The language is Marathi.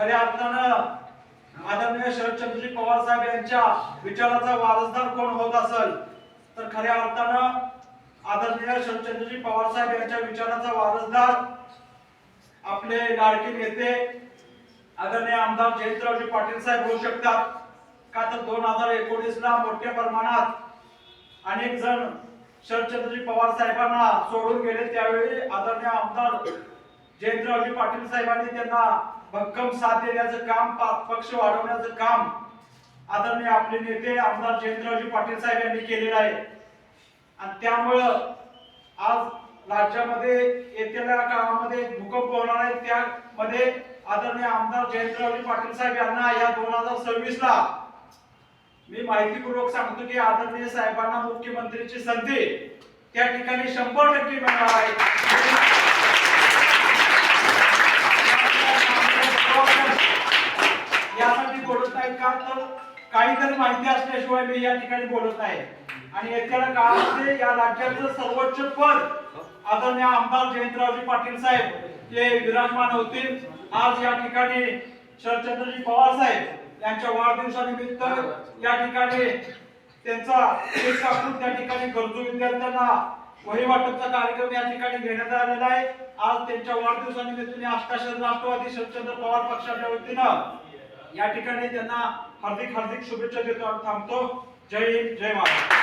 खऱ्या अर्थानं आदरणीय शरदचंद्रजी पवार साहेब यांच्या विचाराचा वारसदार कोण होत असेल तर खऱ्या अर्थानं आदरणीय शरदचंद्रजी पवार साहेब यांच्या विचाराचा वारसदार आपले लाडके नेते आदरणीय आमदार जयंतरावजी पाटील साहेब होऊ शकतात. का तर दोन हजार एकोणीस ला मोठ्या प्रमाणात अनेक जण शरदचंद्रजी पवार साहेबांना सोडून गेले त्यावेळी आदरणीय आमदार जयंतरावजी पाटील साहेबांनी त्यांना भक्कम साथ देण्याचं काम पक्ष वाढवण्याचं काम आदरणीय आपले नेते आमदार जयंतरावजी पाटील साहेब यांनी केलेलं आहे. आणि त्यामुळं आज राज्यामध्ये येत्या काळामध्ये भूकंप होणार आहे. त्यामध्ये आदरणीय आमदार जयंतरावजी पाटील साहेब यांना या दोन हजार सव्वीस ला मी माहितीपूर्वक सांगतो की आदरणीय साहेबांना मुख्यमंत्रीची संधी त्या ठिकाणी शंभर टक्के मिळणार आहे. यासाठी बोलत का तर काहीतरी माहिती असल्याशिवाय मी या ठिकाणी बोलत आहे आणि येत्या काळामध्ये या राज्याचं सर्वोच्च पद आदरणीय आमदार जयंतरावजी पाटील साहेब हे विराजमान होतील. आज या ठिकाणी शरदचंद्रजी पवार साहेब यांच्या वाढदिवसानिमित्त या ठिकाणी त्यांचा एक कापून त्या ठिकाणी गरजू विद्यार्थ्यांना वही वाटपचा कार्यक्रम या ठिकाणी घेण्यात आलेला आहे. आज त्यांच्या वाढदिवसानिमित्त मी अष्टाशर राष्ट्रवादी शरदचंद्र पवार पक्षाच्या वतीनं या ठिकाणी त्यांना हार्दिक हार्दिक शुभेच्छा देतो आणि थांबतो. जय हिंद जय महाराष्ट्र.